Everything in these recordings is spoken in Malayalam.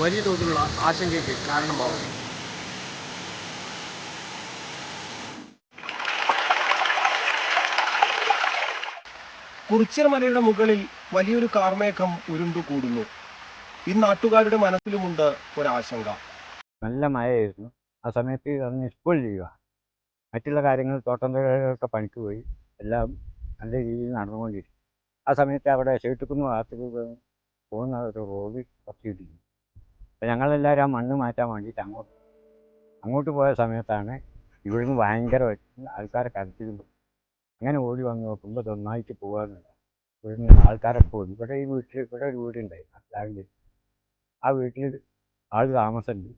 വലിയ തോതിലുള്ള ആശങ്കയ്ക്ക് കാരണമാവും. കുറിച്യർ മലയുടെ മുകളിൽ വലിയൊരു കാർമേഘം ഉരുണ്ടുകൂടുന്നു. ഈ നാട്ടുകാരുടെ മനസ്സിലുമുണ്ട് ഒരാശങ്ക. നല്ല മഴയായിരുന്നു. ആ സമയത്ത് അന്ന് ഇപ്പോൾ ചെയ്യുക. മറ്റുള്ള കാര്യങ്ങൾ തോട്ടം തൊഴിലാളികളൊക്കെ പണിക്ക് പോയി എല്ലാം നല്ല രീതിയിൽ നടന്നുകൊണ്ടിരിക്കും ആ സമയത്ത് അവിടെ ചേട്ടുക്കുന്ന് ഭാഗത്തേക്ക് പോകുന്ന ഒരു റോഡ് കുറച്ചിട്ടില്ല അപ്പോൾ ഞങ്ങളെല്ലാവരും ആ മണ്ണ് മാറ്റാൻ വേണ്ടിയിട്ട് അങ്ങോട്ട് അങ്ങോട്ട് പോയ സമയത്താണ് ഇവിടുന്ന് ഭയങ്കരമായിട്ട് ആൾക്കാരെ കരച്ചിരുന്നു അങ്ങനെ ഓടി വന്ന് നോക്കുമ്പോൾ നന്നായിട്ട് പോകാറുണ്ട് ഇവിടുന്ന് ആൾക്കാരെ പോയി ഇവിടെ ഈ വീട്ടിൽ ഇവിടെ ഒരു വീടുണ്ടായി രാവിലെ. ആ വീട്ടിൽ ആൾ താമസമുണ്ട്.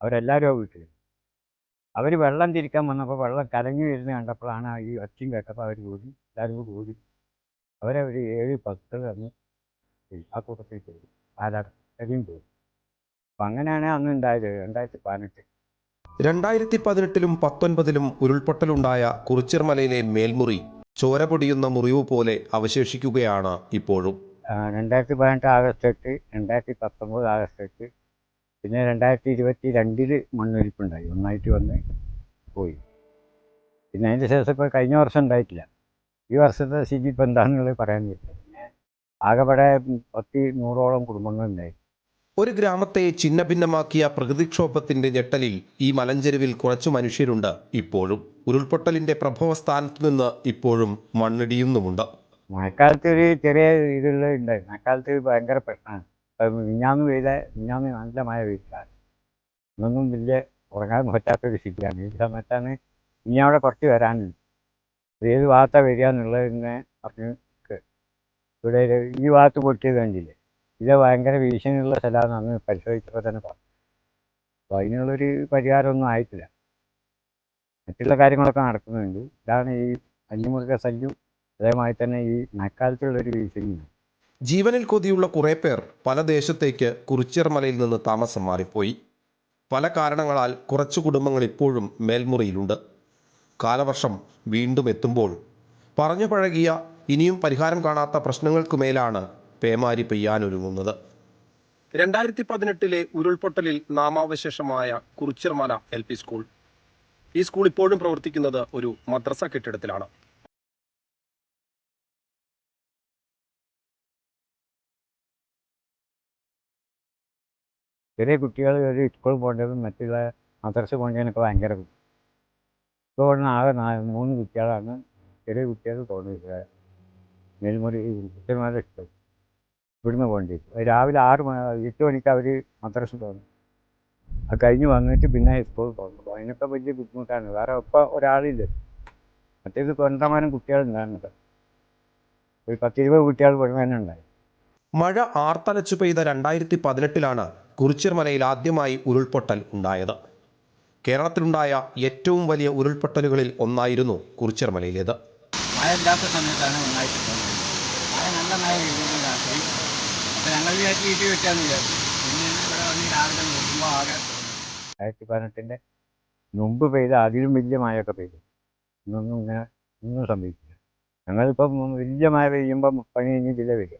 അവരെല്ലാവരും ആ വീട്ടിൽ അവർ വെള്ളം തിരിക്കാൻ വന്നപ്പോൾ വെള്ളം കലങ്ങി വരുന്ന കണ്ടപ്പോഴാണ് ഈ ഒച്ചയും കേട്ടപ്പോൾ അവർ കൂടി എല്ലാവരും കൂടി അവരെ ഒരു ഏഴ് പത്ത് തന്നെ. ആ കൂട്ടത്തിൽ പോയി. ആരാധന എല്ലാം പോയി. അപ്പം അങ്ങനെയാണ് അന്ന് ഉണ്ടായത് രണ്ടായിരത്തി പതിനെട്ട് രണ്ടായിരത്തി പതിനെട്ടിലും പത്തൊൻപതിലും ഉരുൾപൊട്ടലുണ്ടായ കുറിച്ചിർമലയിലെ മേൽമുറി ചോര പൊടിയുന്ന മുറിവ് പോലെ അവശേഷിക്കുകയാണ് ഇപ്പോഴും. രണ്ടായിരത്തി പതിനെട്ട് ആഗസ്റ്റ് എട്ട് രണ്ടായിരത്തി പത്തൊമ്പത് ആഗസ്റ്റ് എട്ട് പിന്നെ രണ്ടായിരത്തി ഇരുപത്തി രണ്ടിൽ മണ്ണൊലിപ്പുണ്ടായി ഒന്നായിട്ട് വന്ന് പോയി. പിന്നെ അതിന്റെ ശേഷം ഇപ്പോൾ കഴിഞ്ഞ വർഷം ഉണ്ടായിട്ടില്ല. ഈ വർഷത്തെ സ്ഥിതി ഇപ്പോൾ എന്താണെന്നുള്ളത് പറയാൻ പറ്റില്ല. ആകെപ്പെടെ പത്തി നൂറോളം കുടുംബങ്ങളുണ്ടായി. ഒരു ഗ്രാമത്തെ ഛിന്നഭിന്നമാക്കിയ പ്രകൃതിക്ഷോഭത്തിന്റെ ഞെട്ടലിൽ ഈ മലഞ്ചെരുവിൽ കുറച്ചു മനുഷ്യരുണ്ട് ഇപ്പോഴും. ഉരുൾപൊട്ടലിന്റെ പ്രഭവസ്ഥാനത്ത് നിന്ന് ഇപ്പോഴും മണ്ണിടിയുന്നുമുണ്ട്. മഴക്കാലത്ത് ഒരു ചെറിയ ഇതുള്ള മഴക്കാലത്ത് ഭയങ്കര പ്രശ്നമാണ്. മിഞ്ഞാന്ന് പെയ്ത മിഞ്ഞാന്ന് നല്ല മഴ പെയ്താൽ ഇന്നൊന്നും വലിയ ഉറങ്ങാൻ പറ്റാത്തൊരു സ്ഥിതിയാണ്. ഈ സമയത്താണ് ഇനി അവിടെ കുറച്ച് വരാനുണ്ട് ഏത് ഭാഗത്താണ് വരിക എന്നുള്ളതിനെ പറഞ്ഞ് ഇവിടെ ഈ ഭാഗത്ത് പൊട്ടിയത് കണ്ടില്ലേ? ഇത് ഭയങ്കര ഭീഷണിയുള്ള സ്ഥലമാണ് അന്ന് പരിശോധിച്ചപ്പോൾ തന്നെ പറഞ്ഞു. അപ്പോൾ അതിനുള്ളൊരു പരിഹാരമൊന്നും ആയിട്ടില്ല. മറ്റുള്ള കാര്യങ്ങളൊക്കെ നടക്കുന്നുണ്ട്. ഇതാണ് ഈ വന്യമൃഗ ശല്യം. അതേമാതിരി തന്നെ ഈ മഴക്കാലത്തുള്ളൊരു ഭീഷണിയാണ് ജീവനിൽ കൊതിയുള്ള കുറേ പേർ പല ദേശത്തേക്ക് കുറിച്ചിറമലയിൽ നിന്ന് താമസം മാറിപ്പോയി. പല കാരണങ്ങളാൽ കുറച്ച് കുടുംബങ്ങൾ ഇപ്പോഴും മേൽമുറിയിലുണ്ട്. കാലവർഷം വീണ്ടും എത്തുമ്പോൾ പറഞ്ഞു പഴകിയ ഇനിയും പരിഹാരം കാണാത്ത പ്രശ്നങ്ങൾക്ക് മേലാണ് പേമാരി പെയ്യാനൊരുങ്ങുന്നത് രണ്ടായിരത്തി പതിനെട്ടിലെ ഉരുൾപൊട്ടലിൽ നാമാവശേഷമായ കുറിച്ചർമല എൽ പി സ്കൂൾ. ഈ സ്കൂൾ ഇപ്പോഴും പ്രവർത്തിക്കുന്നത് ഒരു മദ്രസ കെട്ടിടത്തിലാണ്. ചെറിയ കുട്ടികൾ ഒരു സ്കൂളിൽ പോകേണ്ടതും മറ്റുള്ള മദ്രസ പോകേണ്ടതിനൊക്കെ ഭയങ്കര. ഇപ്പോൾ ഇവിടുന്ന് ആകെ നാല് മൂന്ന് കുട്ടികളാണ് ചെറിയ കുട്ടികൾ തോന്നിയിട്ടുള്ളത് നെൽമുറി കുറ്റന്മാരെ ഇഷ്ടം. ഇവിടുന്ന് പോകേണ്ടി രാവിലെ ആറ് എട്ട് മണിക്ക് അവർ മദ്രസ തോന്നും അത് കഴിഞ്ഞ് വന്നിട്ട് പിന്നെ ഇപ്പോൾ തോന്നും അതിനൊക്കെ വലിയ ബുദ്ധിമുട്ടാണ്. വേറെ ഇപ്പം ഒരാളില്ല. മറ്റേത് കൊണ്ടമാനം കുട്ടികളുണ്ടായിരുന്നത് ഒരു പത്തിരുപത് കുട്ടികൾ ഉണ്ടായി മഴ ആർത്തലച്ചു പെയ്ത രണ്ടായിരത്തി പതിനെട്ടിലാണ് കുറിച്ചിർമലയിൽ ആദ്യമായി ഉരുൾപൊട്ടൽ ഉണ്ടായത്. കേരളത്തിലുണ്ടായ ഏറ്റവും വലിയ ഉരുൾപൊട്ടലുകളിൽ ഒന്നായിരുന്നു കുറിച്ചിർമലയിലേത് മഴ ഇല്ലാത്ത സമയത്താണ് ഒന്നായിട്ട് മഴ നല്ല മഴ പെയ്യുന്നത് പതിനെട്ടിന്റെ മുമ്പ് പെയ്ത അതിലും വലിയ മഴയൊക്കെ പെയ്തു. ഇന്നൊന്നും ഇങ്ങനെ ഒന്നും സംഭവിക്കില്ല. ഞങ്ങളിപ്പം വലിയ മഴ പെയ്യുമ്പം പണി കഴിഞ്ഞ് ജില്ല വരും.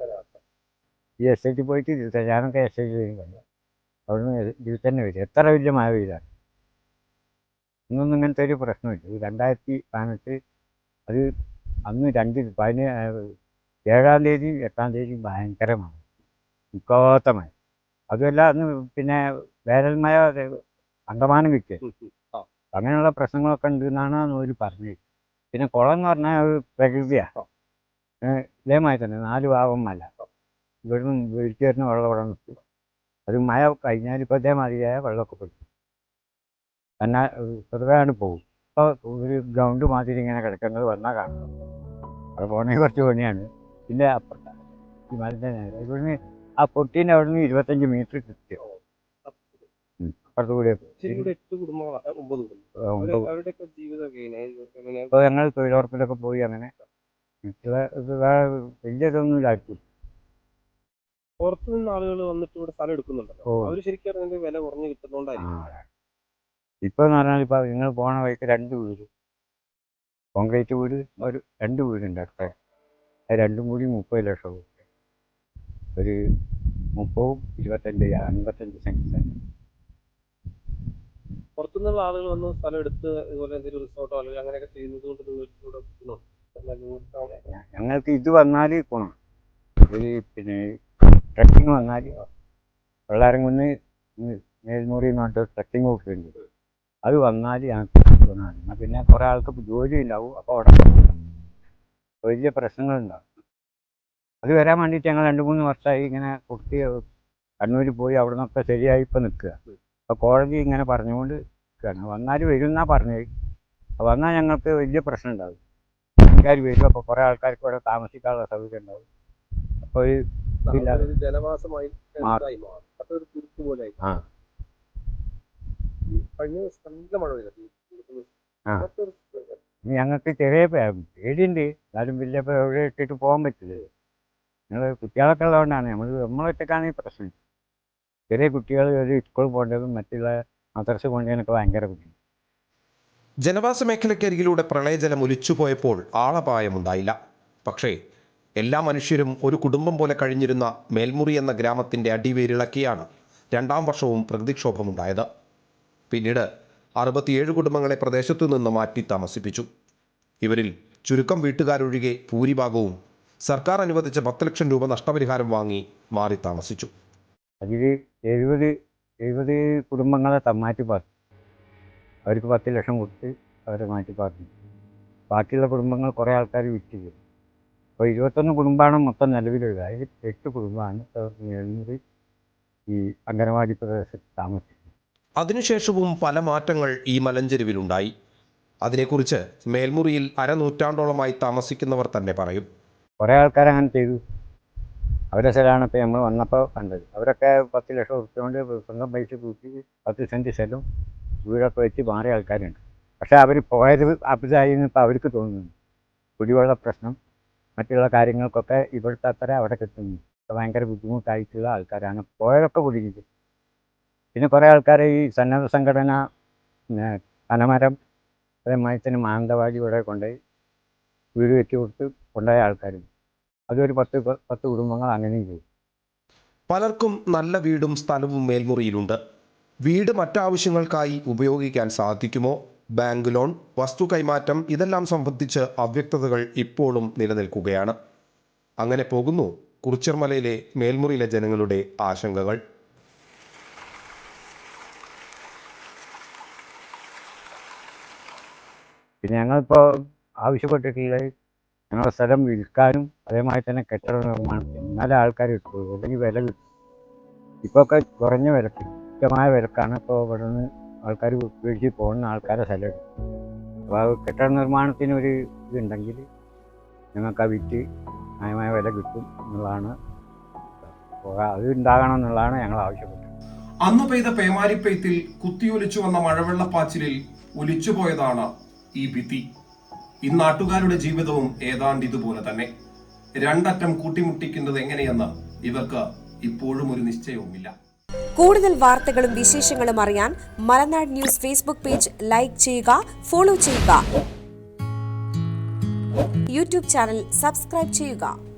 ഈ എസ് പോയിട്ട് ഇതിൽ തന്നെ- ഞാനൊക്കെ എസ് ഐ ടി കണ്ടു അവിടുന്ന് ഇതിൽ തന്നെ വരും. എത്ര വലിയ മഴ പെയ്താണ് ഇന്നൊന്നും ഇങ്ങനത്തെ ഒരു പ്രശ്നമില്ല. രണ്ടായിരത്തി പതിനെട്ട് അത് അന്ന് രണ്ട് പതിന ഏഴാം തീയതി എട്ടാം തീയതി ഭയങ്കരമാണ്. നിൽക്കാത്ത മഴ അതുമല്ല അന്ന് പിന്നെ വേനൽ മഴ അണ്ടമാനം കിട്ടിയത് കിട്ടിയ അങ്ങനെയുള്ള പ്രശ്നങ്ങളൊക്കെ ഉണ്ട് എന്നാണ് അവർ പറഞ്ഞത്. പിന്നെ കുളം എന്ന് പറഞ്ഞാൽ പ്രകൃതിയാണ് ഇതേമായി തന്നെ നാല് ഭാഗം മല ഇവിടുന്ന് വീഴ്ച വരുന്ന വെള്ളം ഇവിടെ നിൽക്കും. അത് മഴ കഴിഞ്ഞാൽ ഇപ്പോൾ ഇതേമാതിരിയായ വെള്ളമൊക്കെ പെടും എന്നാൽ ചെറുതായിട്ട് പോകും. ഇപ്പോൾ ഒരു ഗ്രൗണ്ട് മാതിരി ഇങ്ങനെ കിടക്കുന്നത് വന്നാൽ കാണണം അവിടെ പോകണമെങ്കിൽ കുറച്ച് പണിയാണ്. പിന്നെ അപ്പുറത്താണ് ഈ മലന്റെ നേരെ. ഇവിടുന്ന് ആ പൊട്ടീന്റെ അവിടെ നിന്ന് ഇരുപത്തഞ്ച് മീറ്റർ കിട്ടി. അപ്പുറത്ത് കൂടി എട്ട് കുടുംബങ്ങളാണ് ഒമ്പത് കുടുംബം. അവരുടെയൊക്കെ ജീവിതമൊക്കെ ഇപ്പോൾ ഞങ്ങൾ തൊഴിലുറപ്പിലൊക്കെ പോയി അങ്ങനെ. വലിയ ഇതൊന്നും ഇല്ലാക്കി പുറത്തു നിന്ന് ആളുകൾ വന്നിട്ട് ഇവിടെ സ്ഥലം എടുക്കുന്നുണ്ടല്ലോ. ഓ. അവർ ശരിക്കും വില കുറഞ്ഞു കിട്ടുന്നോണ്ടായിരിക്കും. ഇപ്പൊ എന്ന് പറഞ്ഞാൽ ഇപ്പൊ നിങ്ങൾ പോണ വഴിക്ക് രണ്ട് വീട്. കോൺക്രീറ്റ് വീട് ഒരു രണ്ട് വീടുണ്ട് അടുത്ത രണ്ടും കൂടി മുപ്പത് ലക്ഷം രൂപ ഒരു മുപ്പതും ഇരുപത്തഞ്ച് അൻപത്തഞ്ച് സെന്റ് സ്ഥലം പുറത്തുനിന്നുള്ള ആളുകൾ വന്ന് സ്ഥലം എടുത്ത് ഇതുപോലെ എന്തെങ്കിലും റിസോർട്ടോ അല്ലെങ്കിൽ അങ്ങനെയൊക്കെ ചെയ്യുന്നത് കൊണ്ട് നിങ്ങൾക്ക് ഇവിടെ കിട്ടുന്നുണ്ടോ? അല്ല, നിങ്ങൾക്ക് ഞങ്ങൾക്ക് ഇത് വന്നാൽ ഗുണം ഒരു പിന്നെ ട്രക്കിങ് വന്നാൽ വെള്ളാരംകുന്ന് മേൽമുറി എന്ന് പറഞ്ഞിട്ട് ട്രക്കിംഗ് റൂട്ടുണ്ട് അത് വന്നാൽ ഞങ്ങൾക്ക് ഗുണമാണ് പിന്നെ കുറേ ആൾക്ക് ജോലി ഉണ്ടാവും. അപ്പോൾ അവിടെ വലിയ പ്രശ്നങ്ങളുണ്ടാവും. അത് വരാൻ വേണ്ടിയിട്ട് ഞങ്ങൾ രണ്ട് മൂന്ന് വർഷമായി ഇങ്ങനെ കുട്ടി കണ്ണൂരിൽ പോയി അവിടെ നിന്നൊക്കെ ശരിയായി ഇപ്പം നിൽക്കുക. അപ്പോൾ കോടതി ഇങ്ങനെ പറഞ്ഞുകൊണ്ട് നിൽക്കുകയാണ്. വന്നാൽ വരും എന്നാണ് പറഞ്ഞത് വന്നാൽ ഞങ്ങൾക്ക് വലിയ പ്രശ്നം ഉണ്ടാവും ആൾക്കാർ വരും. അപ്പോൾ കുറേ ആൾക്കാർക്ക് ഇവിടെ താമസിക്കാനുള്ള സൗകര്യം ഉണ്ടാവും. അപ്പോൾ ഈ ജനവാസമായി ആ. ഞങ്ങൾക്ക് ചെറിയ പേടിയുണ്ട്. എന്നാലും വലിയ ഇട്ടിട്ട് പോകാൻ പറ്റില്ല. നിങ്ങൾ കുട്ടികളൊക്കെ ഉള്ളതുകൊണ്ടാണ് നമ്മൾ നമ്മളൊറ്റക്കാണ് ഈ പ്രശ്നം. ചെറിയ കുട്ടികൾ ഒരു സ്കൂളിൽ പോകേണ്ടതും മറ്റുള്ള മദ്രസ പോകേണ്ടതിനൊക്കെ ഭയങ്കര ബുദ്ധിമുട്ട്. ജനവാസ മേഖലയ്ക്കരികിലൂടെ പ്രളയജലം ഒലിച്ചുപോയപ്പോൾ ആളപായമുണ്ടായില്ല. പക്ഷേ എല്ലാ മനുഷ്യരും ഒരു കുടുംബം പോലെ കഴിഞ്ഞിരുന്ന മേൽമുറി എന്ന ഗ്രാമത്തിന്റെ അടിവേരിളക്കിയാണ് രണ്ടാം വർഷവും പ്രകൃതിക്ഷോഭമുണ്ടായത്. പിന്നീട് അറുപത്തിയേഴ് കുടുംബങ്ങളെ പ്രദേശത്തു നിന്ന് മാറ്റി താമസിപ്പിച്ചു. ഇവരിൽ ചുരുക്കം വീട്ടുകാരൊഴികെ ഭൂരിഭാഗവും സർക്കാർ അനുവദിച്ച പത്ത് ലക്ഷം രൂപ നഷ്ടപരിഹാരം വാങ്ങി മാറി താമസിച്ചു. അതിൽ എഴുപത് എഴുപത് കുടുംബങ്ങളെ മാറ്റി പാർട്ടി അവർക്ക് പത്ത് ലക്ഷം കൊടുത്ത് അവരെ മാറ്റി പാർട്ടി ബാക്കിയുള്ള കുടുംബങ്ങൾ കുറേ ആൾക്കാർ വിറ്റ് ചെയ്തു അപ്പോൾ ഇരുപത്തൊന്ന് കുടുംബമാണ് മൊത്തം നിലവിലുള്ളത്. അതിൽ എട്ട് കുടുംബമാണ് എഴുന്നൂറ് ഈ അംഗനവാടി പ്രദേശത്ത് താമസിക്കുന്നത്. അതിനുശേഷവും പല മാറ്റങ്ങൾ ഈ മലഞ്ചെരുവിലുണ്ടായി. അതിനെക്കുറിച്ച് മേൽമുറിയിൽ അരനൂറ്റാണ്ടോളമായി താമസിക്കുന്നവർ തന്നെ പറയും. കുറേ ആൾക്കാർ അങ്ങനെ ചെയ്തു. അവരെ സ്ഥലമാണ് ഇപ്പോൾ നമ്മൾ വന്നപ്പോൾ കണ്ടത്. അവരൊക്കെ പത്ത് ലക്ഷം ഉറുപ്പ്യ കൊണ്ട് സ്വന്തം പൈസ കൂട്ടി പത്ത് സെന്റ് സ്ഥലം വീടൊക്കെ വെച്ച് മാറിയ ആൾക്കാരുണ്ട്. പക്ഷേ അവർ പോയത് അപ്പിതായി ഇപ്പോൾ അവർക്ക് തോന്നുന്നു. കുടിവെള്ള പ്രശ്നം മറ്റുള്ള കാര്യങ്ങൾക്കൊക്കെ ഇവിടുത്തെ അത്ര അവിടെ കിട്ടുന്നു ഭയങ്കര ബുദ്ധിമുട്ടായിട്ടുള്ള ആൾക്കാരാണ്. പോയതൊക്കെ കുടുങ്ങിയത് പിന്നെ കുറേ ആൾക്കാർ ഈ സന്നദ്ധ സംഘടന പനമരം അതേമാതിരി തന്നെ മാനന്തവാടി ഇവിടെ കൊണ്ടുപോയി വീട് വെച്ച് കൊടുത്ത് കൊണ്ടുപോയ ആൾക്കാരുണ്ട്. അതൊരു പത്ത് പത്ത് കുടുംബങ്ങൾ അങ്ങനെയും ചെയ്തു പലർക്കും നല്ല വീടും സ്ഥലവും മേൽമുറിയിലുണ്ട്. വീട് മറ്റാവശ്യങ്ങൾക്കായി ഉപയോഗിക്കാൻ സാധിക്കുമോ? ബാങ്ക് ലോൺ വസ്തു കൈമാറ്റം ഇതെല്ലാം സംബന്ധിച്ച് അവ്യക്തതകൾ ഇപ്പോഴും നിലനിൽക്കുകയാണ്. അങ്ങനെ പോകുന്നു കുറിച്ചിർമലയിലെ മേൽമുറിയിലെ ജനങ്ങളുടെ ആശങ്കകൾ. പിന്നെ ഞങ്ങളിപ്പോൾ ആവശ്യപ്പെട്ടിട്ടുള്ളത് ഞങ്ങളുടെ സ്ഥലം വിൽക്കാനും അതേമാതിരി തന്നെ കെട്ടിട നിർമ്മാണം എന്നാലേ ആൾക്കാർ കിട്ടുള്ളൂ. അല്ലെങ്കിൽ വില കിട്ടും. ഇപ്പോൾ ഒക്കെ കുറഞ്ഞ വിലക്ക് കൃത്യമായ വിലക്കാണ് ഇപ്പോൾ ഇവിടെ നിന്ന് ആൾക്കാർ മേടിച്ച് പോകുന്ന ആൾക്കാരെ സ്ഥലം അപ്പോൾ ആ കെട്ടിട നിർമ്മാണത്തിന് ഒരു ഇതുണ്ടെങ്കിൽ ഞങ്ങൾക്ക് ആ വിറ്റ് ന്യായമായ വില കിട്ടും എന്നുള്ളതാണ്. അത് ഉണ്ടാകണം എന്നുള്ളതാണ് ഞങ്ങൾ ആവശ്യപ്പെട്ടത്. അന്ന് പെയ്ത പേമാരിപ്പെയ്ത്തിൽ കുത്തിയൊലിച്ചു വന്ന മഴവെള്ളപ്പാച്ചിലിൽ ഒലിച്ചുപോയതാണ് ഈ ഭിത്തി. ഈ നാട്ടുകാരുടെ ജീവിതവും ഏതാണ്ട് ഇതുപോലെ തന്നെ. രണ്ടറ്റം കൂട്ടിമുട്ടിക്കുന്നത് എങ്ങനെയെന്ന് ഇവർക്ക് ഇപ്പോഴും ഒരു നിശ്ചയവുമില്ല. കൂടുതൽ വാർത്തകളും വിശേഷങ്ങളും അറിയാൻ Malanad news Facebook page like ചെയ്യുക ഫോളോ ചെയ്യുക. യൂട്യൂബ് ചാനൽ സബ്സ്ക്രൈബ് ചെയ്യുക.